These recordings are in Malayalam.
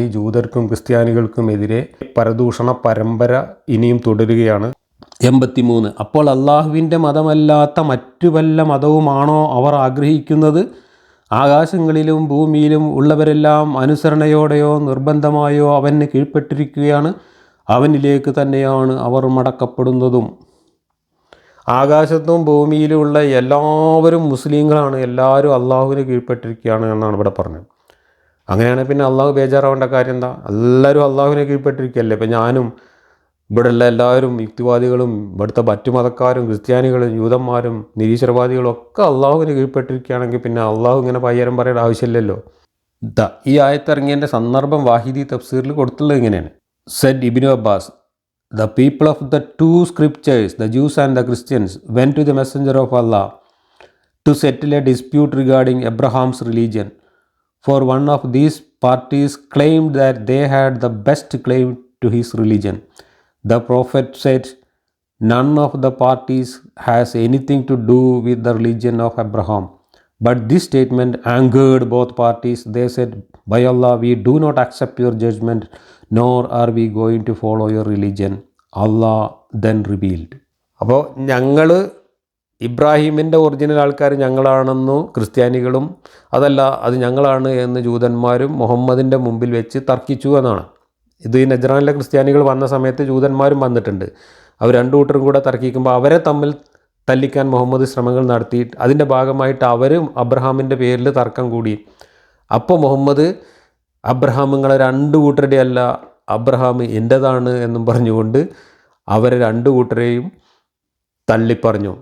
ഈ ജൂതർക്കും ക്രിസ്ത്യാനികൾക്കും എതിരെ പരദൂഷണ പരമ്പര ഇനിയും തുടരുകയാണ്. എൺപത്തിമൂന്ന്. അപ്പോൾ അള്ളാഹുവിന്റെ മതമല്ലാത്ത മറ്റു വല്ല മതവുമാണോ അവർ ആഗ്രഹിക്കുന്നത്? ആകാശങ്ങളിലും ഭൂമിയിലും ഉള്ളവരെല്ലാം അനുസരണയോടെയോ നിർബന്ധമായോ അവന് കീഴ്പ്പെട്ടിരിക്കുകയാണ്. അവനിലേക്ക് തന്നെയാണ് അവർ മടക്കപ്പെടുന്നതും. ആകാശത്തും ഭൂമിയിലുമുള്ള എല്ലാവരും മുസ്ലിങ്ങളാണ്. എല്ലാവരും അള്ളാഹുവിന് കീഴ്പ്പെട്ടിരിക്കുകയാണ് എന്നാണ് ഇവിടെ പറഞ്ഞത്. അങ്ങനെയാണെങ്കിൽ പിന്നെ അള്ളാഹു ബേജാറാവേണ്ട കാര്യം എന്താ? എല്ലാവരും അള്ളാഹുവിനെ കീഴ്പ്പെട്ടിരിക്കുകയല്ലേ ഇപ്പം ഞാനും ഇവിടെയുള്ള എല്ലാവരും യുക്തിവാദികളും ഇവിടുത്തെ മറ്റു മതക്കാരും ക്രിസ്ത്യാനികളും യൂതന്മാരും നിരീശ്വരവാദികളും ഒക്കെ അള്ളാഹുവിന് കീഴ്പ്പെട്ടിരിക്കുകയാണെങ്കിൽ പിന്നെ അള്ളാഹു ഇങ്ങനെ പയ്യരം പറയേണ്ട ആവശ്യമില്ലല്ലോ. ദ ഈ ആയത്തിറങ്ങിയതിന്റെ സന്ദർഭം വാഹിദി തഫ്സീറിൽ കൊടുത്തുള്ളത് ഇങ്ങനെയാണ്. Said Ibn Abbas the people of the two scriptures the Jews and the Christians when to the messenger of Allah to settle a dispute regarding Abraham's religion. For one of these parties claimed that they had the best claim to his religion. The Prophet said, None of the parties has anything to do with the religion of Abraham. But this statement angered both parties. They said, By Allah, we do not accept your judgment, nor are we going to follow your religion. Allah then revealed. അപ്പോൾ ഞങ്ങൾ ഇബ്രാഹിമിന്റെ ഒറിജിനൽ ആൾക്കാർ ഞങ്ങളാണെന്നു ക്രിസ്ത്യാനികളും അതല്ല അത് ഞങ്ങളാണ് എന്ന് ജൂതന്മാരും മുഹമ്മദിന്റെ മുമ്പിൽ വെച്ച് തർക്കിച്ചു എന്നാണ്. ഇത് ഈ നജ്റാനിലെ ക്രിസ്ത്യാനികൾ വന്ന സമയത്ത് ജൂതന്മാരും വന്നിട്ടുണ്ട്. അവർ രണ്ടു കൂട്ടരും കൂടെ തർക്കിക്കുമ്പോൾ അവരെ തമ്മിൽ തല്ലിക്കാൻ മുഹമ്മദ് ശ്രമങ്ങൾ നടത്തി. അതിന്റെ ഭാഗമായിട്ട് അവരും അബ്രഹാമിന്റെ പേരിൽ തർക്കം കൂടി. അപ്പോൾ മുഹമ്മദ് അബ്രഹാമുങ്ങളെ രണ്ട് കൂട്ടരുടെ അല്ല അബ്രഹാം എന്റെതാണ് എന്നും പറഞ്ഞുകൊണ്ട് അവരെ രണ്ട് കൂട്ടരെയും തള്ളിപ്പറഞ്ഞു.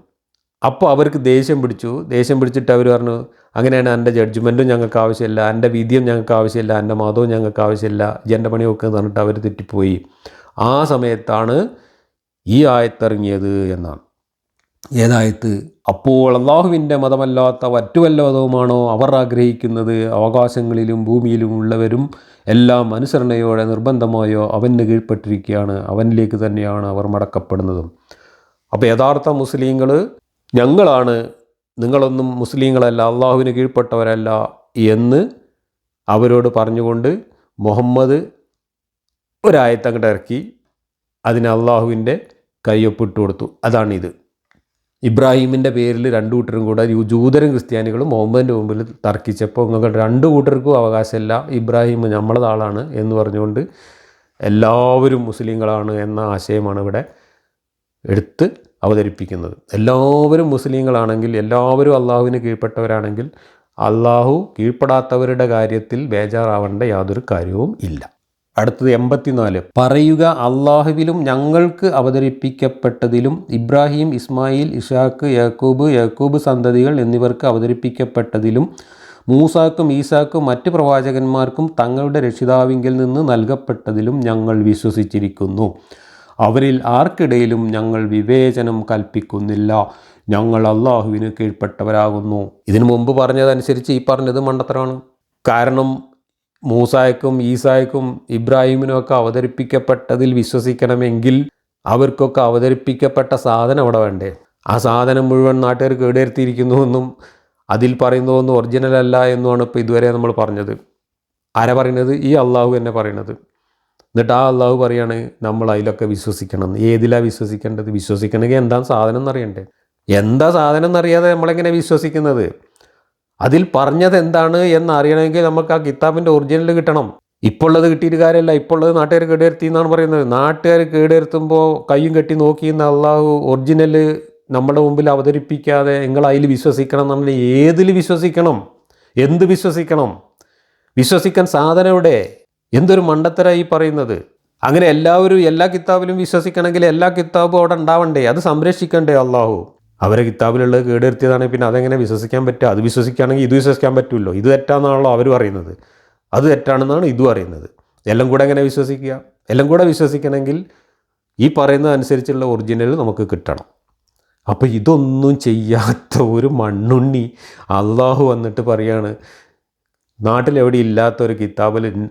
അപ്പോൾ അവർക്ക് ദേഷ്യം പിടിച്ചു. ദേഷ്യം പിടിച്ചിട്ട് അവർ പറഞ്ഞു അങ്ങനെയാണ് എന്റെ ജഡ്ജ്മെന്റും ഞങ്ങൾക്ക് ആവശ്യമില്ല എന്റെ വിധിയും ഞങ്ങൾക്ക് ആവശ്യമില്ല എന്റെ മതവും ഞങ്ങൾക്ക് ആവശ്യമില്ല എന്റെ പണി ഒക്കെ പറഞ്ഞിട്ട് അവർ തെറ്റിപ്പോയി. ആ സമയത്താണ് ഈ ആയത്തിറങ്ങിയത് എന്നാണ്. ഏതായത്ത് അപ്പോൾ അള്ളാഹുവിന്റെ മതമല്ലാത്ത മറ്റു വല്ല മതവുമാണോ അവർ ആഗ്രഹിക്കുന്നത്? അവകാശങ്ങളിലും ഭൂമിയിലും ഉള്ളവരും എല്ലാം അനുസരണയോടെ നിർബന്ധമായോ അവന് കീഴ്പ്പെട്ടിരിക്കുകയാണ് അവനിലേക്ക് തന്നെയാണ് അവർ മടക്കപ്പെടുന്നതും. അപ്പോൾ യഥാർത്ഥ മുസ്ലിങ്ങൾ ഞങ്ങളാണ് നിങ്ങളൊന്നും മുസ്ലിങ്ങളല്ല അള്ളാഹുവിന് കീഴ്പ്പെട്ടവരല്ല എന്ന് അവരോട് പറഞ്ഞുകൊണ്ട് മുഹമ്മദ് ഒരായത്തങ്ങോട്ട് ഇറക്കി അതിന് അള്ളാഹുവിന്റെ കയ്യൊപ്പിട്ട് കൊടുത്തു. അതാണിത്. ഇബ്രാഹിമിന്റെ പേരിൽ രണ്ടു കൂട്ടരും കൂടെ ജൂതരും ക്രിസ്ത്യാനികളും മുഹമ്മദിന്റെ മുമ്പിൽ തർക്കിച്ചപ്പോൾ നിങ്ങൾ രണ്ട് കൂട്ടർക്കും അവകാശമില്ല ഇബ്രാഹിം നമ്മളതാളാണ് എന്ന് പറഞ്ഞുകൊണ്ട് എല്ലാവരും മുസ്ലിങ്ങളാണ് എന്ന ആശയമാണ് ഇവിടെ എടുത്ത് അവതരിപ്പിക്കുന്നത്. എല്ലാവരും മുസ്ലിങ്ങളാണെങ്കിൽ എല്ലാവരും അള്ളാഹുവിന് കീഴ്പ്പെട്ടവരാണെങ്കിൽ അള്ളാഹു കീഴ്പ്പെടാത്തവരുടെ കാര്യത്തിൽ ബേജാറാവേണ്ട യാതൊരു കാര്യവും ഇല്ല. അടുത്തത് എൺപത്തിനാല്. പറയുക അള്ളാഹുവിലും ഞങ്ങൾക്ക് അവതരിപ്പിക്കപ്പെട്ടതിലും ഇബ്രാഹിം ഇസ്മായിൽ ഇഷാക്ക് യാക്കൂബ് യാക്കൂബ് സന്തതികൾ എന്നിവർക്ക് അവതരിപ്പിക്കപ്പെട്ടതിലും മൂസാക്കും ഈസാക്കും മറ്റ് പ്രവാചകന്മാർക്കും തങ്ങളുടെ രക്ഷിതാവിങ്കിൽ നിന്ന് നൽകപ്പെട്ടതിലും ഞങ്ങൾ വിശ്വസിച്ചിരിക്കുന്നു. അവരിൽ ആർക്കിടയിലും ഞങ്ങൾ വിവേചനം കൽപ്പിക്കുന്നില്ല. ഞങ്ങൾ അള്ളാഹുവിന് കീഴ്പ്പെട്ടവരാകുന്നു. ഇതിനു മുമ്പ് പറഞ്ഞതനുസരിച്ച് ഈ പറഞ്ഞത് മണ്ടത്തരമാണ്. കാരണം മൂസായക്കും ഈസായ്ക്കും ഇബ്രാഹിമിനും ഒക്കെ അവതരിപ്പിക്കപ്പെട്ടതിൽ വിശ്വസിക്കണമെങ്കിൽ അവർക്കൊക്കെ അവതരിപ്പിക്കപ്പെട്ട സാധനം അവിടെ വേണ്ടേ? ആ സാധനം മുഴുവൻ നാട്ടുകാർ കേടുവരുത്തിയിരിക്കുന്നുവെന്നും അതിൽ പറയുന്നതൊന്നും ഒറിജിനൽ അല്ല എന്നുമാണ് ഇപ്പോൾ ഇതുവരെ നമ്മൾ പറഞ്ഞത്. ആരാ പറയുന്നത്? ഈ അള്ളാഹു എന്നെ പറയണത് എന്നിട്ട് ആ അള്ളാഹു പറയാണ് നമ്മൾ അതിലൊക്കെ വിശ്വസിക്കണം. എന്ന്. ഏതിലാ വിശ്വസിക്കേണ്ടത്? വിശ്വസിക്കണമെങ്കിൽ എന്താ സാധനം എന്നറിയണ്ടേ? എന്താ സാധനം എന്നറിയാതെ നമ്മളെങ്ങനെ വിശ്വസിക്കുന്നത്? അതിൽ പറഞ്ഞത് എന്താണ് എന്നറിയണമെങ്കിൽ നമുക്ക് ആ കിതാബിന്റെ ഒറിജിനൽ കിട്ടണം. ഇപ്പോൾ ഉള്ളത് കിട്ടിയിട്ട് കാര്യമല്ല. ഇപ്പോൾ ഉള്ളത് നാട്ടുകാർ കേടുവരുത്തി എന്നാണ് പറയുന്നത്. നാട്ടുകാർ കേടുവരുത്തുമ്പോൾ കയ്യും കെട്ടി നോക്കിയെന്ന് അള്ളാഹു ഒറിജിനൽ നമ്മുടെ മുമ്പിൽ അവതരിപ്പിക്കാതെ നിങ്ങൾ അതിൽ വിശ്വസിക്കണം നമ്മൾ ഏതിൽ വിശ്വസിക്കണം? എന്ത് വിശ്വസിക്കണം? വിശ്വസിക്കാൻ സാധനം എവിടെ? എന്തൊരു മണ്ടത്തരായി പറയുന്നത്? അങ്ങനെ എല്ലാവരും എല്ലാ കിതാബിലും വിശ്വസിക്കണമെങ്കിൽ എല്ലാ കിതാബും അവിടെ ഉണ്ടാവണ്ടേ? അത് സംരക്ഷിക്കണ്ടേ അള്ളാഹു? അവരെ കിതാബിലുള്ളത് കേടുവരുത്തിയതാണെങ്കിൽ പിന്നെ അതെങ്ങനെ വിശ്വസിക്കാൻ പറ്റുക? അത് വിശ്വസിക്കുകയാണെങ്കിൽ ഇത് വിശ്വസിക്കാൻ പറ്റുമല്ലോ ഇത് തെറ്റാണെന്നാണല്ലോ അവർ പറയുന്നത്. അത് തെറ്റാണെന്നാണ് ഇതും അറിയുന്നത്. എല്ലാം കൂടെ എങ്ങനെ വിശ്വസിക്കുക? എല്ലാം കൂടെ വിശ്വസിക്കണമെങ്കിൽ ഈ പറയുന്നത് അനുസരിച്ചുള്ള ഒറിജിനൽ നമുക്ക് കിട്ടണം. അപ്പോൾ ഇതൊന്നും ചെയ്യാത്ത ഒരു മണ്ണുണ്ണി അള്ളാഹു വന്നിട്ട് പറയാണ് നാട്ടിലെവിടെ ഇല്ലാത്ത ഒരു കിതാബിൽ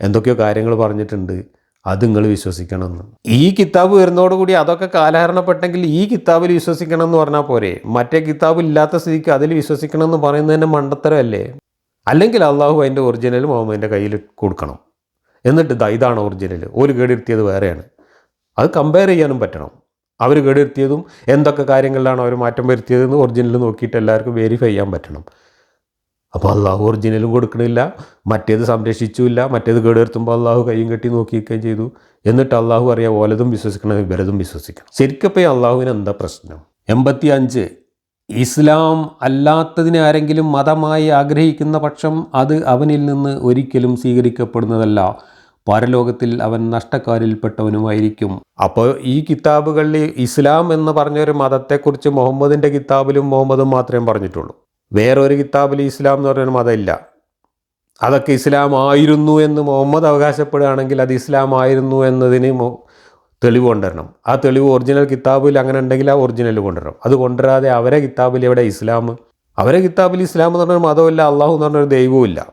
എന്തൊക്കെയോ കാര്യങ്ങൾ പറഞ്ഞിട്ടുണ്ട്. അത് നിങ്ങൾ വിശ്വസിക്കണമെന്ന്. ഈ കിതാബ് വരുന്നതോടുകൂടി അതൊക്കെ കാലഹരണപ്പെട്ടെങ്കിൽ ഈ കിതാബിൽ വിശ്വസിക്കണം എന്ന് പറഞ്ഞാൽ പോരെ. മറ്റേ കിതാബ് ഇല്ലാത്ത സ്ഥിതിക്ക് അതിൽ വിശ്വസിക്കണം എന്ന് പറയുന്നത് തന്നെ മണ്ടത്തരമല്ലേ? അല്ലെങ്കിൽ അള്ളാഹു അതിന്റെ ഒറിജിനൽ മുഹമ്മദിന്റെ കയ്യിൽ കൊടുക്കണം. എന്നിട്ട് ദാ ഇതാണ് ഒറിജിനൽ ഒരു കേടിരുത്തിയത് വേറെയാണ്. അത് കമ്പയർ ചെയ്യാനും പറ്റണം. അവർ കേടിരുത്തിയതും എന്തൊക്കെ കാര്യങ്ങളിലാണ് അവർ മാറ്റം വരുത്തിയതെന്ന് ഒറിജിനൽ നോക്കിയിട്ട് എല്ലാവർക്കും വെരിഫൈ ചെയ്യാൻ പറ്റണം. അപ്പോൾ അള്ളാഹു ഒറിജിനലും കൊടുക്കണില്ല മറ്റേത് സംരക്ഷിച്ചുമില്ല മറ്റേത് കേടുവരുത്തുമ്പോൾ അള്ളാഹു കൈയും കെട്ടി നോക്കിയിരിക്കുകയും ചെയ്തു. എന്നിട്ട് അള്ളാഹു അറിയാം ഓലതും വിശ്വസിക്കണം ഇവരതും വിശ്വസിക്കണം. ശരിക്കപ്പോൾ അള്ളാഹുവിന് എന്താ പ്രശ്നം? എൺപത്തി അഞ്ച് ഇസ്ലാം അല്ലാത്തതിനെ ആരെങ്കിലും മതമായി ആഗ്രഹിക്കുന്ന പക്ഷം അത് അവനിൽ നിന്ന് ഒരിക്കലും സ്വീകരിക്കപ്പെടുന്നതല്ല. പരലോകത്തിൽ അവൻ നഷ്ടക്കാരിൽപ്പെട്ടവനുമായിരിക്കും. അപ്പോൾ ഈ കിതാബുകളിൽ ഇസ്ലാം എന്ന് പറഞ്ഞൊരു മതത്തെക്കുറിച്ച് മുഹമ്മദിന്റെ കിതാബിലും മുഹമ്മദും മാത്രമേ പറഞ്ഞിട്ടുള്ളൂ. വേറൊരു കിതാബിൽ ഇസ്ലാം എന്ന് പറഞ്ഞൊരു മതമില്ല. അതൊക്കെ ഇസ്ലാം ആയിരുന്നു എന്ന് മുഹമ്മദ് അവകാശപ്പെടുകയാണെങ്കിൽ അത് ഇസ്ലാം ആയിരുന്നു എന്നതിന് തെളിവ് കൊണ്ടുവരണം. ആ തെളിവ് ഒറിജിനൽ കിതാബിൽ അങ്ങനെ ഉണ്ടെങ്കിൽ ആ ഒറിജിനൽ കൊണ്ടുവരണം. അത് കൊണ്ടുവരാതെ അവരെ കിതാബിൽ എവിടെ ഇസ്ലാം? അവരെ കിതാബിൽ ഇസ്ലാം എന്ന് പറഞ്ഞൊരു മതമില്ല അള്ളാഹു എന്ന് പറഞ്ഞൊരു ദൈവവും ഇല്ല.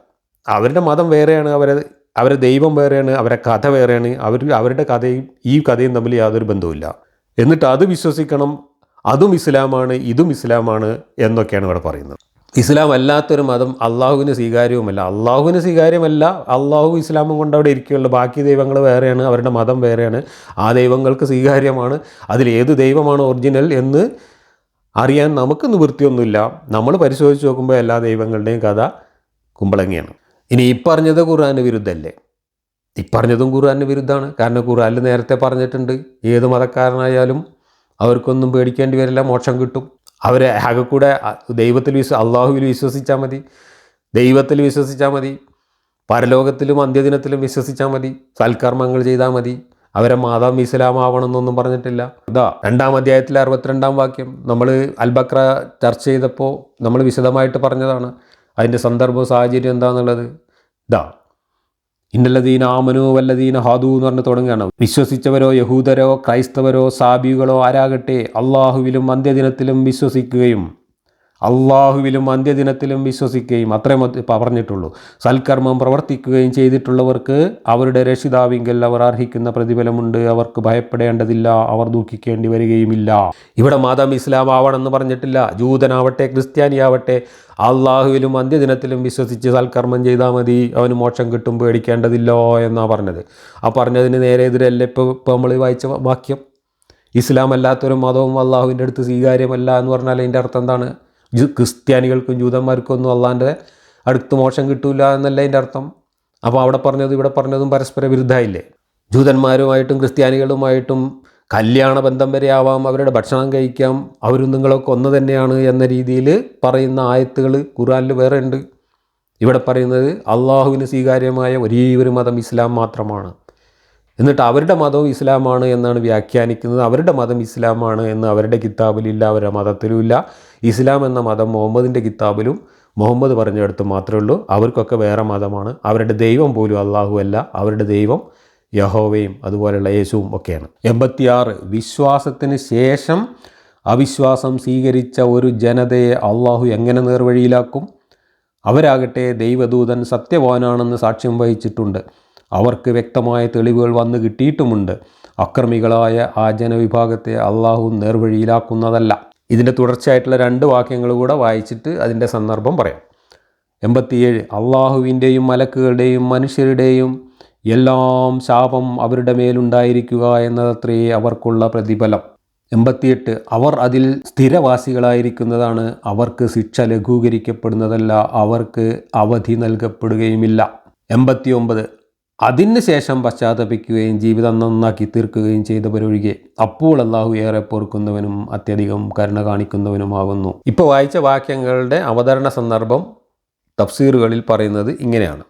അവരുടെ മതം വേറെയാണ് അവരെ അവരെ ദൈവം വേറെയാണ് അവരെ കഥ വേറെയാണ്. അവർ അവരുടെ കഥയും ഈ കഥയും തമ്മിൽ യാതൊരു ബന്ധവുമില്ല. എന്നിട്ട് അത് വിശ്വസിക്കണം അതും ഇസ്ലാമാണ് ഇതും ഇസ്ലാമാണ് എന്നൊക്കെയാണ് ഇവിടെ പറയുന്നത്. ഇസ്ലാം അല്ലാത്തൊരു മതം അള്ളാഹുവിന് സ്വീകാര്യവുമല്ല. അള്ളാഹുവിന് സ്വീകാര്യമല്ല അള്ളാഹു ഇസ്ലാമും കൊണ്ട് അവിടെ ഇരിക്കുകയുള്ളു. ബാക്കി ദൈവങ്ങൾ വേറെയാണ് അവരുടെ മതം വേറെയാണ്. ആ ദൈവങ്ങൾക്ക് സ്വീകാര്യമാണ്. അതിൽ ദൈവമാണ് ഒറിജിനൽ എന്ന് അറിയാൻ നമുക്ക് നിവൃത്തിയൊന്നുമില്ല. നമ്മൾ പരിശോധിച്ച് നോക്കുമ്പോൾ എല്ലാ ദൈവങ്ങളുടെയും കഥ കുമ്പളങ്ങിയാണ്. ഇനി ഈ പറഞ്ഞത് ഖുർആാന് വിരുദ്ധമല്ലേ ഈ പറഞ്ഞതും ഖുർആാന് വിരുദ്ധമാണ്. കാരണം ഖുർആാനിൽ നേരത്തെ പറഞ്ഞിട്ടുണ്ട് ഏത് മതക്കാരനായാലും അവർക്കൊന്നും പേടിക്കേണ്ടി വരില്ല മോക്ഷം കിട്ടും. അവരെ ആകെ കൂടെ ദൈവത്തിൽ വിശ്വ അള്ളാഹുവിൽ വിശ്വസിച്ചാൽ മതി. ദൈവത്തിൽ വിശ്വസിച്ചാൽ മതി. പരലോകത്തിലും അന്ത്യദിനത്തിലും വിശ്വസിച്ചാൽ മതി. സൽക്കർമ്മങ്ങൾ ചെയ്താൽ മതി. അവരെ മാതാം ഇസ്ലാമാവണമെന്നൊന്നും പറഞ്ഞിട്ടില്ല. ഇതാ രണ്ടാം അധ്യായത്തിലെ അറുപത്തിരണ്ടാം വാക്യം. നമ്മൾ അൽബക്ര ചർച്ച ചെയ്തപ്പോൾ നമ്മൾ വിശദമായിട്ട് പറഞ്ഞതാണ്. അതിന്റെ സന്ദർഭവും സാഹചര്യം എന്താണെന്നുള്ളത് ഇതാ ഇന്നല്ലദീന ആമനു വല്ലദീന ഹാദു എന്ന് പറഞ്ഞ് തുടങ്ങുകയാണ്. വിശ്വസിച്ചവരോ യഹൂദരോ ക്രൈസ്തവരോ സാബികളോ ആരാകട്ടെ അള്ളാഹുവിലും അന്ത്യദിനത്തിലും വിശ്വസിക്കുകയും അള്ളാഹുവിലും അന്ത്യദിനത്തിലും വിശ്വസിക്കുകയും അത്രയും പറഞ്ഞിട്ടുള്ളൂ. സൽക്കർമ്മം പ്രവർത്തിക്കുകയും ചെയ്തിട്ടുള്ളവർക്ക് അവരുടെ രക്ഷിതാവിങ്കൽ അവർ അർഹിക്കുന്ന പ്രതിഫലമുണ്ട്. അവർക്ക് ഭയപ്പെടേണ്ടതില്ല. അവർ ദുഃഖിക്കേണ്ടി വരികയുമില്ല. ഇവിടെ മതം ഇസ്ലാം ആവണമെന്ന് പറഞ്ഞിട്ടില്ല. ജൂതനാവട്ടെ ക്രിസ്ത്യാനിയാവട്ടെ അള്ളാഹുവിലും അന്ത്യദിനത്തിലും വിശ്വസിച്ച് സൽക്കർമ്മം ചെയ്താൽ മതി. അവന് മോക്ഷം കിട്ടും പേടിക്കേണ്ടതില്ലോ എന്നാണ് പറഞ്ഞത്. ആ പറഞ്ഞതിന് നേരെ എതിരല്ലേ ഇപ്പോൾ ഇപ്പോൾ നമ്മൾ വായിച്ച വാക്യം? ഇസ്ലാം അല്ലാത്തൊരു മതവും അള്ളാഹുവിന്റെ അടുത്ത് സ്വീകാര്യമല്ല എന്ന് പറഞ്ഞാൽ അതിന്റെ അർത്ഥം എന്താണ്? ക്രിസ്ത്യാനികൾക്കും ജൂതന്മാർക്കും ഒന്നും അള്ളാന്റെ അടുത്ത് മോശം കിട്ടൂല എന്നല്ല അതിന്റെ അർത്ഥം. അപ്പോൾ അവിടെ പറഞ്ഞതും ഇവിടെ പറഞ്ഞതും പരസ്പര വിരുദ്ധമായില്ലേ? ജൂതന്മാരുമായിട്ടും ക്രിസ്ത്യാനികളുമായിട്ടും കല്യാണ ബന്ധം വരെ ആവാം അവരുടെ ഭക്ഷണം കഴിക്കാം അവരും നിങ്ങളൊക്കെ ഒന്ന് തന്നെയാണ് എന്ന രീതിയിൽ പറയുന്ന ആയത്തുകൾ ഖുറാനിൽ വേറെ ഉണ്ട് ഇവിടെ പറയുന്നത് അള്ളാഹുവിന് സ്വീകാര്യമായ ഒരേ ഒരു മതം ഇസ്ലാം മാത്രമാണ്. എന്നിട്ട് അവരുടെ മതവും ഇസ്ലാമാണ് എന്നാണ് വ്യാഖ്യാനിക്കുന്നത്. അവരുടെ മതം ഇസ്ലാമാണ് എന്ന് അവരുടെ കിതാബിലില്ല അവരുടെ മതത്തിലും ഇല്ല ഇസ്ലാം എന്ന മതം മുഹമ്മദിന്റെ കിതാബിലും മുഹമ്മദ് പറഞ്ഞെടുത്ത് മാത്രമേ ഉള്ളൂ. അവർക്കൊക്കെ വേറെ മതമാണ്. അവരുടെ ദൈവം പോലും അള്ളാഹു അല്ല. അവരുടെ ദൈവം യഹോവയും അതുപോലെയുള്ള യേശുവും ഒക്കെയാണ്. എൺപത്തിയാറ്. വിശ്വാസത്തിന് ശേഷം അവിശ്വാസം സ്വീകരിച്ച ഒരു ജനതയെ അള്ളാഹു എങ്ങനെ നേർവഴിയിലാക്കും? അവരാകട്ടെ ദൈവദൂതൻ സത്യവാനാണെന്ന് സാക്ഷ്യം വഹിച്ചിട്ടുണ്ട്. അവർക്ക് വ്യക്തമായ തെളിവുകൾ വന്നു കിട്ടിയിട്ടുമുണ്ട്. അക്രമികളായ ആ ജനവിഭാഗത്തെ അള്ളാഹു നേർവഴിയിലാക്കുന്നതല്ല. ഇതിന്റെ തുടർച്ചയായിട്ടുള്ള രണ്ട് വാക്യങ്ങൾ കൂടെ വായിച്ചിട്ട് അതിന്റെ സന്ദർഭം പറയാം. എൺപത്തിയേഴ് അള്ളാഹുവിന്റെയും മലക്കുകളുടെയും മനുഷ്യരുടെയും എല്ലാം ശാപം അവരുടെ മേലുണ്ടായിരിക്കുക എന്നതത്രേ അവർക്കുള്ള പ്രതിഫലം. എൺപത്തിയെട്ട് അവർ അതിൽ സ്ഥിരവാസികളായിരിക്കുന്നതാണ്. അവർക്ക് ശിക്ഷ ലഘൂകരിക്കപ്പെടുന്നതല്ല. അവർക്ക് അവധി നൽകപ്പെടുകയുമില്ല. എൺപത്തി ഒമ്പത് അതിന് ശേഷം പശ്ചാത്തപിക്കുകയും ജീവിതം നന്നാക്കി തീർക്കുകയും ചെയ്തവരൊഴികെ അപ്പോൾ അള്ളാഹു ഏറെ പൊറുക്കുന്നവനും അത്യധികം കരുണ കാണിക്കുന്നവനുമാകുന്നു. ഇപ്പോൾ വായിച്ച വാക്യങ്ങളുടെ അവതരണ സന്ദർഭം തഫ്സീറുകളിൽ പറയുന്നത് ഇങ്ങനെയാണ്.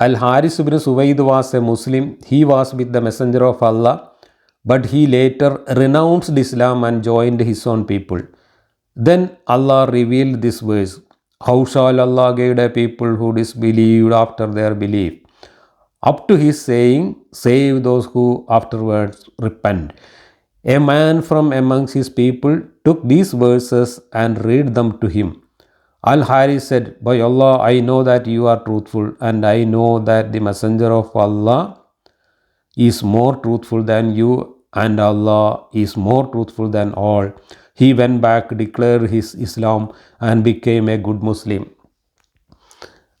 Al Harith bin Suwaid was a Muslim. He was with the messenger of Allah but he later renounced Islam and joined his own people. Then Allah revealed this verse. How shall Allah guide a people who disbelieved after their belief up to his saying, Save those who afterwards repent. A man from amongst his people took these verses and read them to him. Al Haris said, By Allah, I know that you are truthful, and I know that the messenger of Allah is more truthful than you, and Allah is more truthful than all. He went back, declared his Islam, and became a good Muslim.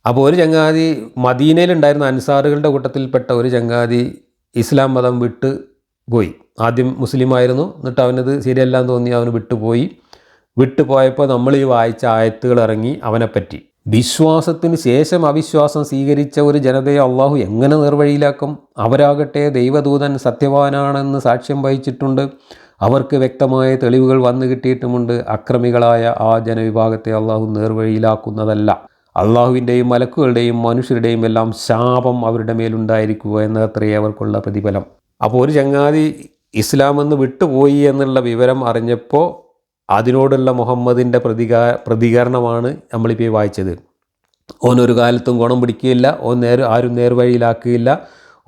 അപ്പോൾ ഒരു ചങ്ങാതി മദീനയിലുണ്ടായിരുന്ന അൻസാറുകളുടെ കൂട്ടത്തിൽപ്പെട്ട ഒരു ചങ്ങാതി ഇസ്ലാം മതം വിട്ട് പോയി. ആദ്യം മുസ്ലിമായിരുന്നു. എന്നിട്ട് അവനത് ശരിയല്ലാന്ന് തോന്നി അവന് വിട്ടുപോയി. വിട്ടുപോയപ്പോൾ നമ്മൾ ഈ വായിച്ച ആയത്തുകൾ ഇറങ്ങി അവനെപ്പറ്റി. വിശ്വാസത്തിന് ശേഷം അവിശ്വാസം സ്വീകരിച്ച ഒരു ജനതയെ അള്ളാഹു എങ്ങനെ നിർവഴിയിലാക്കും? അവരാകട്ടെ ദൈവദൂതൻ സത്യവാനാണെന്ന് സാക്ഷ്യം വഹിച്ചിട്ടുണ്ട്. അവർക്ക് വ്യക്തമായ തെളിവുകൾ വന്നു കിട്ടിയിട്ടുമുണ്ട്. അക്രമികളായ ആ ജനവിഭാഗത്തെ അള്ളാഹു നേർവഴിയിലാക്കുന്നതല്ല. അള്ളാഹുവിന്റെയും മലക്കുകളുടെയും മനുഷ്യരുടെയും എല്ലാം ശാപം അവരുടെ മേലുണ്ടായിരിക്കുക എന്നത്രേ അവർക്കുള്ള പ്രതിഫലം. അപ്പോൾ ഒരു ചങ്ങാതി ഇസ്ലാം എന്ന് വിട്ടുപോയി എന്നുള്ള വിവരം അറിഞ്ഞപ്പോൾ അതിനോടുള്ള മുഹമ്മദിന്റെ പ്രതികാ പ്രതികരണമാണ് നമ്മളിപ്പോൾ വായിച്ചത്. ഓനൊരു കാലത്തും ഗുണം പിടിക്കുകയില്ല ഓൻ നേർ ആരും നേർവഴിയിലാക്കുകയില്ല.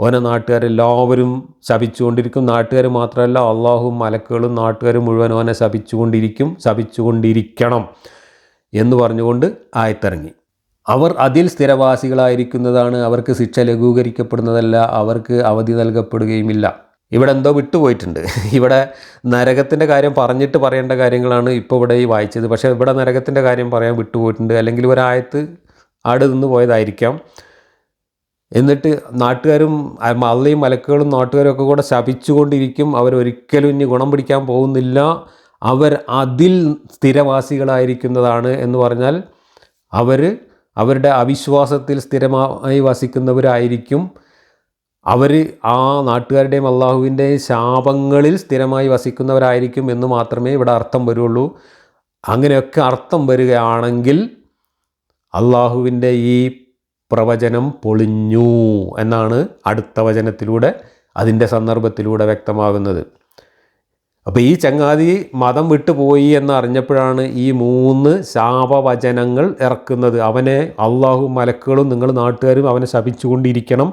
ഓനെ നാട്ടുകാരെല്ലാവരും ശപിച്ചുകൊണ്ടിരിക്കും. നാട്ടുകാർ മാത്രമല്ല അള്ളാഹും മലക്കുകളും നാട്ടുകാരും മുഴുവൻ ഓനെ ശപിച്ചുകൊണ്ടിരിക്കും ശപിച്ചുകൊണ്ടിരിക്കണം എന്ന് പറഞ്ഞുകൊണ്ട് ആയത്തിറങ്ങി. അവർ അതിൽ സ്ഥിരവാസികളായിരിക്കുന്നതാണ്. അവർക്ക് ശിക്ഷ ലഘൂകരിക്കപ്പെടുന്നതല്ല. അവർക്ക് അവധി നൽകപ്പെടുകയുമില്ല. ഇവിടെ എന്തോ വിട്ടുപോയിട്ടുണ്ട്. ഇവിടെ നരകത്തിന്റെ കാര്യം പറഞ്ഞിട്ട് പറയേണ്ട കാര്യങ്ങളാണ് ഇപ്പോൾ ഇവിടെ ഈ വായിച്ചത്. പക്ഷേ ഇവിടെ നരകത്തിന്റെ കാര്യം പറയാൻ വിട്ടുപോയിട്ടുണ്ട്. അല്ലെങ്കിൽ ഒരായത്ത് ആട് നിന്ന് പോയതായിരിക്കാം. എന്നിട്ട് നാട്ടുകാരും അള്ളയും മലക്കുകളും നാട്ടുകാരും ഒക്കെ കൂടെ ശപിച്ചുകൊണ്ടിരിക്കും. അവരൊരിക്കലും ഇനി ഗുണം പിടിക്കാൻ പോകുന്നില്ല. അവർ അതിൽ സ്ഥിരവാസികളായിരിക്കുന്നതാണ് എന്ന് പറഞ്ഞാൽ അവർ അവരുടെ അവിശ്വാസത്തിൽ സ്ഥിരമായി വസിക്കുന്നവരായിരിക്കും. അവർ ആ നാട്ടുകാരുടെയും അള്ളാഹുവിന്റെയും ശാപങ്ങളിൽ സ്ഥിരമായി വസിക്കുന്നവരായിരിക്കും എന്ന് മാത്രമേ ഇവിടെ അർത്ഥം വരുള്ളൂ. അങ്ങനെയൊക്കെ അർത്ഥം വരികയാണെങ്കിൽ അള്ളാഹുവിന്റെ ഈ പ്രവചനം പൊളിഞ്ഞു എന്നാണ് അടുത്ത വചനത്തിലൂടെ അതിന്റെ സന്ദർഭത്തിലൂടെ വ്യക്തമാകുന്നത്. അപ്പോൾ ഈ ചങ്ങാതി മതം വിട്ടുപോയി എന്ന് അറിഞ്ഞപ്പോഴാണ് ഈ മൂന്ന് ശാപവചനങ്ങൾ ഇറക്കുന്നത്. അവനെ അള്ളാഹു മലക്കുകളും നിങ്ങൾ നാട്ടുകാരും അവനെ ശപിച്ചുകൊണ്ടിരിക്കണം.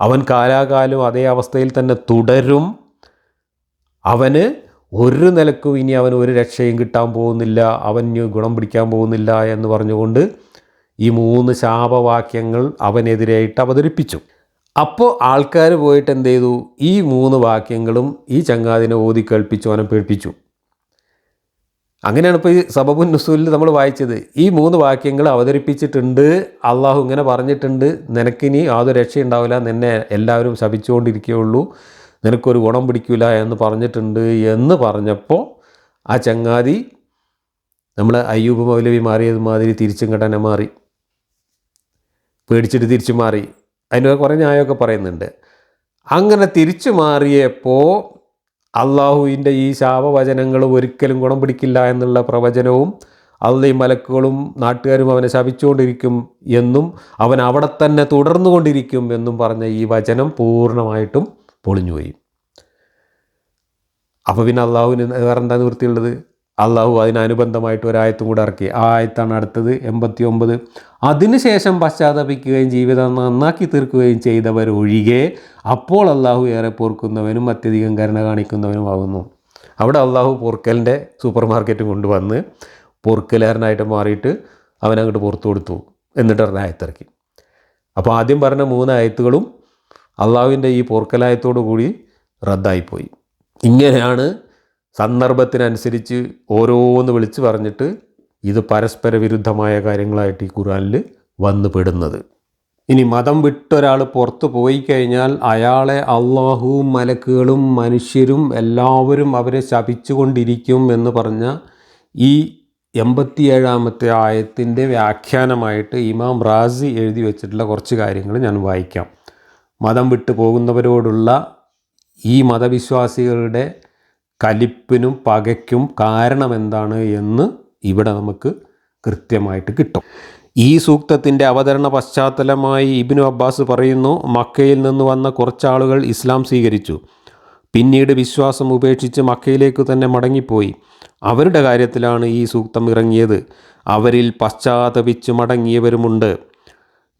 അവൻ കാലാകാലം അതേ അവസ്ഥയിൽ തന്നെ തുടരും. അവന് ഒരു നിലക്കും ഇനി അവന് ഒരു രക്ഷയും കിട്ടാൻ പോകുന്നില്ല. അവൻ ഇനി ഗുണം പിടിക്കാൻ പോകുന്നില്ല എന്ന് പറഞ്ഞുകൊണ്ട് ഈ മൂന്ന് ശാപവാക്യങ്ങൾ അവനെതിരായിട്ട് അവതരിപ്പിച്ചു. അപ്പോൾ ആൾക്കാർ പോയിട്ട് എന്ത് ചെയ്തു? ഈ മൂന്ന് വാക്യങ്ങളും ഈ ചങ്ങാതിനെ ഓതി കേൾപ്പിച്ചു അവനെ പേടിപ്പിച്ചു. അങ്ങനെയാണ് ഇപ്പോൾ ഈ സബബുൻ നുസൂലിൽ നമ്മൾ വായിച്ചത്. ഈ മൂന്ന് വാക്യങ്ങൾ അവതരിപ്പിച്ചിട്ടുണ്ട് അള്ളാഹു ഇങ്ങനെ പറഞ്ഞിട്ടുണ്ട് നിനക്കിനി യാതൊരു രക്ഷയുണ്ടാവില്ല നിന്നെ എല്ലാവരും ശപിച്ചുകൊണ്ടിരിക്കുകയുള്ളൂ നിനക്കൊരു ഗുണം പിടിക്കില്ല എന്ന് പറഞ്ഞിട്ടുണ്ട് എന്ന് പറഞ്ഞപ്പോൾ ആ ചങ്ങാതി നമ്മൾ അയ്യൂബ് മൗലവി മാറിയത് മാതിരി തിരിച്ചും കടനെ മാറി. പേടിച്ചിട്ട് തിരിച്ചു മാറി. അതിന് കുറേ ന്യായമൊക്കെ പറയുന്നുണ്ട്. അങ്ങനെ തിരിച്ചു മാറിയപ്പോൾ അള്ളാഹുവിന്റെ ഈ ശാപവചനങ്ങളും ഒരിക്കലും ഗുണം പിടിക്കില്ല എന്നുള്ള പ്രവചനവും അള്ളയും മലക്കുകളും നാട്ടുകാരും അവനെ ശപിച്ചുകൊണ്ടിരിക്കും എന്നും അവൻ അവിടെ തന്നെ തുടർന്നുകൊണ്ടിരിക്കും എന്നും പറഞ്ഞ ഈ വചനം പൂർണമായിട്ടും പൊളിഞ്ഞുപോയി. അപ്പോൾ പിന്നെ അള്ളാഹുവിന് വേറെ എന്താ നിവൃത്തിയുള്ളത്? അള്ളാഹു അതിനനുബന്ധമായിട്ട് ഒരായത്തും കൂടെ ഇറക്കി. ആ ആയത്താണ് അടുത്തത് എൺപത്തി ഒമ്പത് അതിനുശേഷം പശ്ചാത്തപിക്കുകയും ജീവിതം നന്നാക്കി തീർക്കുകയും ചെയ്തവരൊഴികെ അപ്പോൾ അള്ളാഹു ഏറെ പൊറുക്കുന്നവനും അത്യധികം കരുണ കാണിക്കുന്നവനുമാകുന്നു അവിടെ അള്ളാഹു പൊറുക്കലിന്റെ സൂപ്പർ മാർക്കറ്റ് കൊണ്ടുവന്ന് പൊറുക്കലേറിനായിട്ട് മാറിയിട്ട് അവനങ്ങോട്ട് പുറത്തു കൊടുത്തു എന്നിട്ട് പറഞ്ഞ ആയത്തിറക്കി. അപ്പോൾ ആദ്യം പറഞ്ഞ മൂന്ന് ആയത്തുകളും അള്ളാഹുവിന്റെ ഈ പൊറുക്കലായത്തോടു കൂടി റദ്ദായിപ്പോയി. ഇങ്ങനെയാണ് സന്ദർഭത്തിനനുസരിച്ച് ഓരോന്ന് വിളിച്ച് പറഞ്ഞിട്ട് ഇത് പരസ്പര വിരുദ്ധമായ കാര്യങ്ങളായിട്ട് ഈ ഖുറാനിൽ വന്നു പെടുന്നത്. ഇനി മതം വിട്ടൊരാൾ പുറത്തു പോയി കഴിഞ്ഞാൽ അയാളെ അള്ളാഹുവും മലക്കുകളും മനുഷ്യരും എല്ലാവരും അവരെ ശപിച്ചുകൊണ്ടിരിക്കും എന്ന് പറഞ്ഞ ഈ എൺപത്തിയേഴാമത്തെ ആയത്തിന്റെ വ്യാഖ്യാനമായിട്ട് ഇമാം റാസി എഴുതി വെച്ചിട്ടുള്ള കുറച്ച് കാര്യങ്ങൾ ഞാൻ വായിക്കാം. മതം വിട്ടു പോകുന്നവരോടുള്ള ഈ മതവിശ്വാസികളുടെ കലിപ്പിനും പകയ്ക്കും കാരണമെന്താണ് എന്ന് ഇവിടെ നമുക്ക് കൃത്യമായിട്ട് കിട്ടും. ഈ സൂക്തത്തിന്റെ അവതരണ പശ്ചാത്തലമായി ഇബിനു അബ്ബാസ് പറയുന്നു മക്കയിൽ നിന്ന് വന്ന കുറച്ചാളുകൾ ഇസ്ലാം സ്വീകരിച്ചു. പിന്നീട് വിശ്വാസം ഉപേക്ഷിച്ച് മക്കയിലേക്ക് തന്നെ മടങ്ങിപ്പോയി. അവരുടെ കാര്യത്തിലാണ് ഈ സൂക്തം ഇറങ്ങിയത്. അവരിൽ പശ്ചാത്തപിച്ച് മടങ്ങിയവരുമുണ്ട്.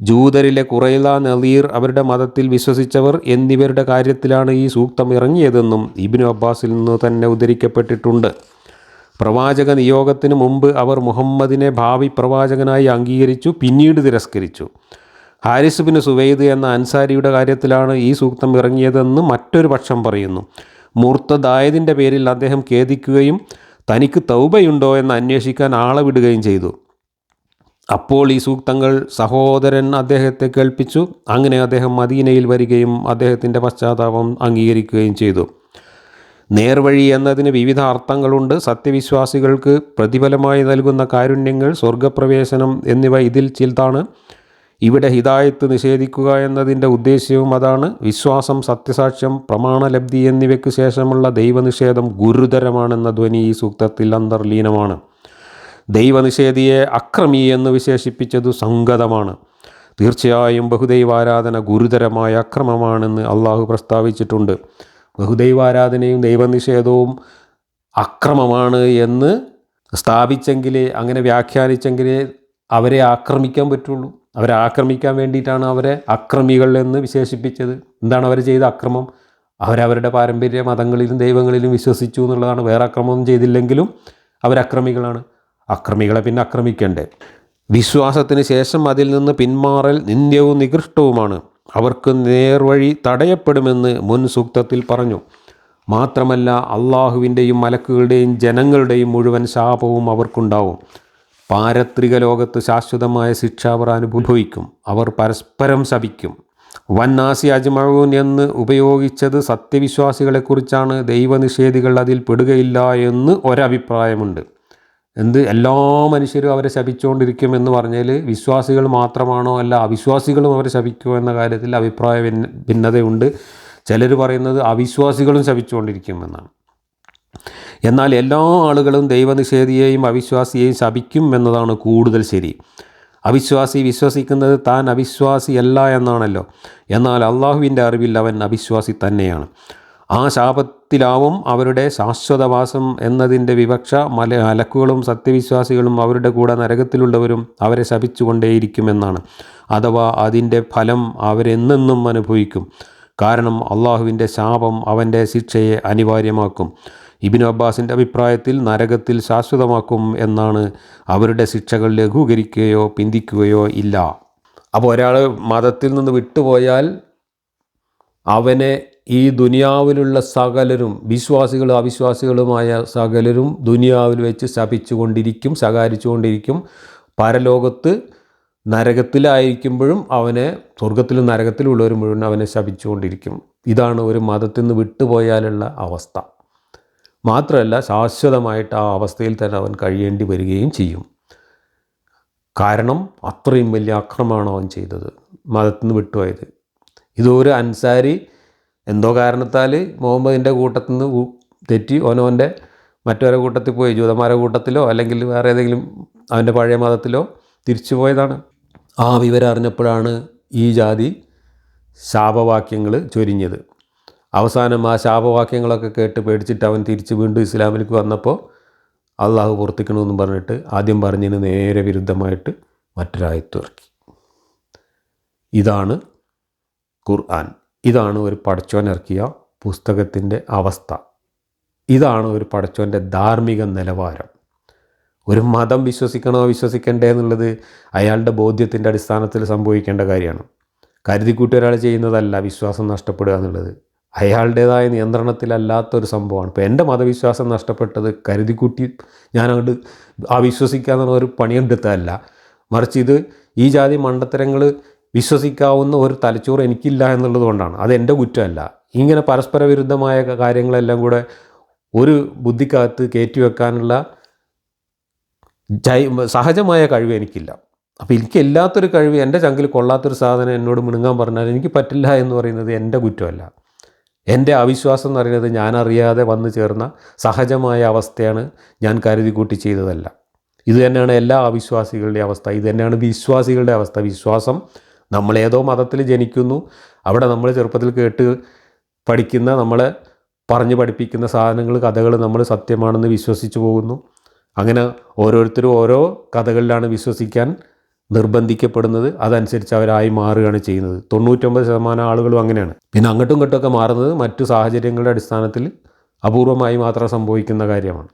ജൂതരിലെ കുറൈല നളീർ അവരുടെ മതത്തിൽ വിശ്വസിച്ചവർ എന്നിവരുടെ കാര്യത്തിലാണ് ഈ സൂക്തം ഇറങ്ങിയതെന്നും ഇബിനു അബ്ബാസിൽ നിന്ന് തന്നെ ഉദ്ധരിക്കപ്പെട്ടിട്ടുണ്ട്. പ്രവാചക നിയോഗത്തിന് മുമ്പ് അവർ മുഹമ്മദിനെ ഭാവി പ്രവാചകനായി അംഗീകരിച്ചു പിന്നീട് തിരസ്കരിച്ചു. ഹാരിസ് ബിൻ സുവൈദ് എന്ന അൻസാരിയുടെ കാര്യത്തിലാണ് ഈ സൂക്തം ഇറങ്ങിയതെന്ന് മറ്റൊരു പക്ഷം പറയുന്നു. മൂർത്തദായതിന്റെ പേരിൽ അദ്ദേഹം ഖേദിക്കുകയും തനിക്ക് തൗബയുണ്ടോ എന്ന് അന്വേഷിക്കാൻ ആളെ വിടുകയും ചെയ്തു. അപ്പോൾ ഈ സൂക്തങ്ങൾ സഹോദരൻ അദ്ദേഹത്തെ കേൾപ്പിച്ചു. അങ്ങനെ അദ്ദേഹം മദീനയിൽ വരികയും അദ്ദേഹത്തിന്റെ പശ്ചാത്താപം അംഗീകരിക്കുകയും ചെയ്തു. നേർവഴി എന്നതിന് വിവിധ അർത്ഥങ്ങളുണ്ട്. സത്യവിശ്വാസികൾക്ക് പ്രതിഫലമായി നൽകുന്ന കാരുണ്യങ്ങൾ സ്വർഗപ്രവേശനം എന്നിവ ഇതിൽ ചിലതാണ്. ഇവിടെ ഹിതായത്ത് നിഷേധിക്കുക എന്നതിന്റെ ഉദ്ദേശ്യവും അതാണ്. വിശ്വാസം സത്യസാക്ഷ്യം പ്രമാണലബ്ധി എന്നിവയ്ക്ക് ശേഷമുള്ള ദൈവനിഷേധം ഗുരുതരമാണെന്ന ധ്വനി ഈ സൂക്തത്തിൽ അന്തർലീനമാണ്. ദൈവനിഷേധിയെ അക്രമി എന്ന് വിശേഷിപ്പിച്ചത് സംഗതമാണ് തീർച്ചയായും ബഹുദൈവാരാധന ഗുരുതരമായ അക്രമമാണെന്ന് അള്ളാഹു പ്രസ്താവിച്ചിട്ടുണ്ട്. ബഹുദൈവാരാധനയും ദൈവനിഷേധവും അക്രമമാണ് എന്ന് സ്ഥാപിച്ചെങ്കിലേ അങ്ങനെ വ്യാഖ്യാനിച്ചെങ്കിലേ അവരെ ആക്രമിക്കാൻ പറ്റുള്ളൂ. അവരെ ആക്രമിക്കാൻ വേണ്ടിയിട്ടാണ് അവരെ അക്രമികൾ എന്ന് വിശേഷിപ്പിച്ചത്. എന്താണ് അവർ ചെയ്ത അക്രമം? അവരവരുടെ പാരമ്പര്യ മതങ്ങളിലും ദൈവങ്ങളിലും വിശ്വസിച്ചു എന്നുള്ളതാണ്. വേറെ അക്രമമൊന്നും ചെയ്തില്ലെങ്കിലും അവരക്രമികളാണ്. അക്രമികളെ പിന്നെ ആക്രമിക്കണ്ടേ വിശ്വാസത്തിന് ശേഷം അതിൽ നിന്ന് പിന്മാറൽ നിന്ദ്യവും നികൃഷ്ടവുമാണ്. അവർക്ക് നേർവഴി തടയപ്പെടുമെന്ന് മുൻ സൂക്തത്തിൽ പറഞ്ഞു. മാത്രമല്ല അള്ളാഹുവിന്റെയും മലക്കുകളുടെയും ജനങ്ങളുടെയും മുഴുവൻ ശാപവും അവർക്കുണ്ടാവും. പാരത്രിക ലോകത്ത് ശാശ്വതമായ ശിക്ഷ അവർ അനുഭവിക്കും. അവർ പരസ്പരം ശപിക്കും. വന്നാസി അജ്മഴൂൻ എന്ന് ഉപയോഗിച്ചത് സത്യവിശ്വാസികളെക്കുറിച്ചാണ്. ദൈവനിഷേധികൾ അതിൽ പെടുകയില്ല എന്ന് ഒരഭിപ്രായമുണ്ട്. എന്ത് എല്ലാ മനുഷ്യരും അവരെ ശപിച്ചുകൊണ്ടിരിക്കും എന്ന് പറഞ്ഞാൽ വിശ്വാസികൾ മാത്രമാണോ അല്ല അവിശ്വാസികളും അവരെ ശപിക്കുമോ എന്ന കാര്യത്തിൽ അഭിപ്രായ ഭിന്ന ഭിന്നതയുണ്ട്. ചിലർ പറയുന്നത് അവിശ്വാസികളും ശപിച്ചുകൊണ്ടിരിക്കുമെന്നാണ് എന്നാൽ എല്ലാ ആളുകളും ദൈവനിഷേധിയെയും അവിശ്വാസിയെയും ശപിക്കും എന്നതാണ് കൂടുതൽ ശരി. അവിശ്വാസി വിശ്വസിക്കുന്നത് താൻ അവിശ്വാസിയല്ല എന്നാണല്ലോ. എന്നാൽ അള്ളാഹുവിന്റെ അറിവിൽ അവൻ അവിശ്വാസി തന്നെയാണ്. ആ ശാപത്തിലാവും അവരുടെ ശാശ്വതവാസം എന്നതിന്റെ വിവക്ഷ മല അലക്കുകളും സത്യവിശ്വാസികളും അവരുടെ കൂടെ നരകത്തിലുള്ളവരും അവരെ ശപിച്ചുകൊണ്ടേയിരിക്കുമെന്നാണ്. അഥവാ അതിന്റെ ഫലം അവരെന്നെന്നും അനുഭവിക്കും. കാരണം അള്ളാഹുവിന്റെ ശാപം അവന്റെ ശിക്ഷയെ അനിവാര്യമാക്കും. ഇബിൻ അബ്ബാസിന്റെ അഭിപ്രായത്തിൽ നരകത്തിൽ ശാശ്വതമാക്കും എന്നാണ് അവരുടെ ശിക്ഷകൾ ലഘൂകരിക്കുകയോ പിന്തിക്കുകയോ ഇല്ല. അപ്പോൾ ഒരാൾ മതത്തിൽ നിന്ന് വിട്ടുപോയാൽ അവനെ ഈ ദുനിയാവിലുള്ള സകലരും വിശ്വാസികളും അവിശ്വാസികളുമായ സകലരും ദുനിയാവിൽ വെച്ച് ശപിച്ചുകൊണ്ടിരിക്കും ശകാരിച്ചുകൊണ്ടിരിക്കും. പരലോകത്ത് നരകത്തിലായിരിക്കുമ്പോഴും അവനെ സ്വർഗത്തിലും നരകത്തിലുള്ളവർ മുഴുവൻ അവനെ ശപിച്ചുകൊണ്ടിരിക്കും. ഇതാണ് ഒരു മതത്തിൽ നിന്ന് വിട്ടുപോയാലുള്ള അവസ്ഥ. മാത്രമല്ല ശാശ്വതമായിട്ട് ആ അവസ്ഥയിൽ തന്നെ അവൻ കഴിയേണ്ടി വരികയും ചെയ്യും. കാരണം അത്രയും വലിയ അക്രമമാണ് അവൻ ചെയ്തത് മതത്തിൽ നിന്ന് വിട്ടുപോയത്. ഇതൊരു അൻസാരി എന്തോ കാരണത്താൽ മുഹമ്മദിന്റെ കൂട്ടത്തിൽ നിന്ന് തെറ്റി ഓനോന്റെ മറ്റൊരു കൂട്ടത്തിൽ പോയി ജൂതന്മാരുടെ കൂട്ടത്തിലോ അല്ലെങ്കിൽ വേറെ ഏതെങ്കിലും അവന്റെ പഴയ മതത്തിലോ തിരിച്ചു പോയതാണ്. ആ വിവരം അറിഞ്ഞപ്പോഴാണ് ഈ ജാതി ശാപവാക്യങ്ങൾ ചൊരിഞ്ഞത്. അവസാനം ആ ശാപവാക്യങ്ങളൊക്കെ കേട്ട് പേടിച്ചിട്ട് അവൻ തിരിച്ച് വീണ്ടും ഇസ്ലാമിലേക്ക് വന്നപ്പോൾ അള്ളാഹു പുറത്തിക്കണമെന്നും പറഞ്ഞിട്ട് ആദ്യം പറഞ്ഞതിന് നേരെ വിരുദ്ധമായിട്ട് മറ്റൊരായത്ത് ഇറക്കി. ഇതാണ് ഖുർആൻ. ഇതാണ് ഒരു പടച്ചോൻ ഇറക്കിയ പുസ്തകത്തിന്റെ അവസ്ഥ. ഇതാണ് ഒരു പടച്ചോന്റെ ധാർമ്മിക നിലവാരം. ഒരു മതം വിശ്വസിക്കണോ വിശ്വസിക്കണ്ടേ എന്നുള്ളത് അയാളുടെ ബോധ്യത്തിന്റെ അടിസ്ഥാനത്തിൽ സംഭവിക്കേണ്ട കാര്യമാണ്. കരുതിക്കൂട്ടി ഒരാൾ ചെയ്യുന്നതല്ല വിശ്വാസം നഷ്ടപ്പെടുക എന്നുള്ളത്. അയാളുടേതായ നിയന്ത്രണത്തിലല്ലാത്തൊരു സംഭവമാണ്. ഇപ്പോൾ എന്റെ മതവിശ്വാസം നഷ്ടപ്പെട്ടത് കരുതിക്കൂട്ടി ഞാനങ്ങോട്ട് അവിശ്വസിക്കാന്നുള്ള ഒരു പണിയെടുത്തതല്ല. മറിച്ച് ഇത് ഈ ജാതി മണ്ടത്തരങ്ങൾ വിശ്വസിക്കാവുന്ന ഒരു തലച്ചോറ് എനിക്കില്ല എന്നുള്ളത് കൊണ്ടാണ്. അത് കുറ്റമല്ല. ഇങ്ങനെ പരസ്പര വിരുദ്ധമായ കാര്യങ്ങളെല്ലാം കൂടെ ഒരു ബുദ്ധിക്കകത്ത് കയറ്റി വെക്കാനുള്ള ജൈ സഹജമായ കഴിവ് എനിക്കില്ല. അപ്പോൾ എനിക്ക് എല്ലാത്തൊരു കഴിവ് എന്റെ ചങ്കിൽ കൊള്ളാത്തൊരു സാധനം എന്നോട് മിണുങ്ങാൻ പറഞ്ഞാൽ എനിക്ക് പറ്റില്ല എന്ന് പറയുന്നത് എന്റെ കുറ്റമല്ല. എന്റെ അവിശ്വാസം എന്ന് പറയുന്നത് ഞാൻ അറിയാതെ വന്നു ചേർന്ന സഹജമായ അവസ്ഥയാണ് ഞാൻ കരുതി കൂട്ടി ചെയ്തതല്ല. ഇത് തന്നെയാണ് എല്ലാ അവിശ്വാസികളുടെ അവസ്ഥ. ഇത് തന്നെയാണ് വിശ്വാസികളുടെ അവസ്ഥ. വിശ്വാസം നമ്മളേതോ മതത്തിൽ ജനിക്കുന്നു. അവിടെ നമ്മൾ ചെറുപ്പത്തിൽ കേട്ട് പഠിക്കുന്ന നമ്മളെ പറഞ്ഞ് പഠിപ്പിക്കുന്ന സാധനങ്ങൾ കഥകൾ നമ്മൾ സത്യമാണെന്ന് വിശ്വസിച്ചു പോകുന്നു. അങ്ങനെ ഓരോരുത്തരും ഓരോ കഥകളിലാണ് വിശ്വസിക്കാൻ നിർബന്ധിക്കപ്പെടുന്നത്. അതനുസരിച്ച് അവരായി മാറുകയാണ് ചെയ്യുന്നത്. തൊണ്ണൂറ്റൊമ്പത് ശതമാനം ആളുകളും അങ്ങനെയാണ്. പിന്നെ അങ്ങോട്ടും ഇങ്ങോട്ടുമൊക്കെ മാറുന്നത് മറ്റു സാഹചര്യങ്ങളുടെ അടിസ്ഥാനത്തിൽ അപൂർവമായി മാത്രം സംഭവിക്കുന്ന കാര്യമാണ്.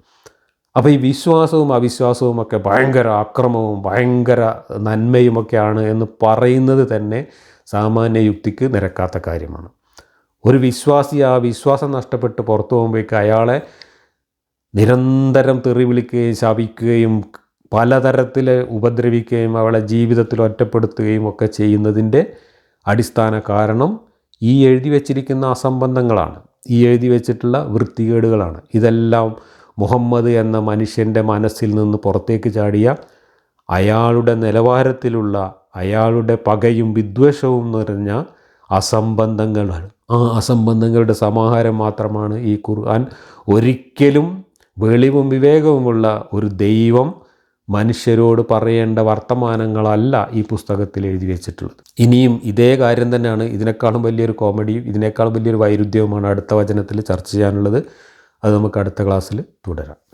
അപ്പോൾ ഈ വിശ്വാസവും അവിശ്വാസവും ഒക്കെ ഭയങ്കര അക്രമവും ഭയങ്കര നന്മയുമൊക്കെയാണ് എന്ന് പറയുന്നത് തന്നെ സാമാന്യ യുക്തിക്ക് നിരക്കാത്ത കാര്യമാണ്. ഒരു വിശ്വാസി ആ വിശ്വാസം നഷ്ടപ്പെട്ട് പുറത്തു പോകുമ്പോഴേക്ക് അയാളെ നിരന്തരം തെറി വിളിക്കുകയും ശപിക്കുകയും പലതരത്തിൽ ഉപദ്രവിക്കുകയും അവളെ ജീവിതത്തിൽ ഒറ്റപ്പെടുത്തുകയും ഒക്കെ ചെയ്യുന്നതിന്റെ അടിസ്ഥാന കാരണം ഈ എഴുതി വച്ചിരിക്കുന്ന അസംബന്ധങ്ങളാണ്. ഈ എഴുതി വച്ചിട്ടുള്ള വൃത്തികേടുകളാണ്. ഇതെല്ലാം മുഹമ്മദ് എന്ന മനുഷ്യന്റെ മനസ്സിൽ നിന്ന് പുറത്തേക്ക് ചാടിയ അയാളുടെ നിലവാരത്തിലുള്ള അയാളുടെ പകയും വിദ്വേഷവും നിറഞ്ഞ അസംബന്ധങ്ങളാണ് ആ അസംബന്ധങ്ങളുടെ സമാഹാരം മാത്രമാണ് ഈ ഖുർആൻ. ഒരിക്കലും വെളിവും വിവേകവുമുള്ള ഒരു ദൈവം മനുഷ്യരോട് പറയേണ്ട വർത്തമാനങ്ങളല്ല ഈ പുസ്തകത്തിൽ എഴുതി വെച്ചിട്ടുള്ളത്. ഇനിയും ഇതേ കാര്യം തന്നെയാണ് ഇതിനേക്കാളും വലിയൊരു കോമഡിയും ഇതിനേക്കാളും വലിയൊരു വൈരുദ്ധ്യവുമാണ് അടുത്ത വചനത്തിൽ ചർച്ച ചെയ്യാനുള്ളത്. അത് നമുക്ക് അടുത്ത ക്ലാസ്സിൽ തുടരാം.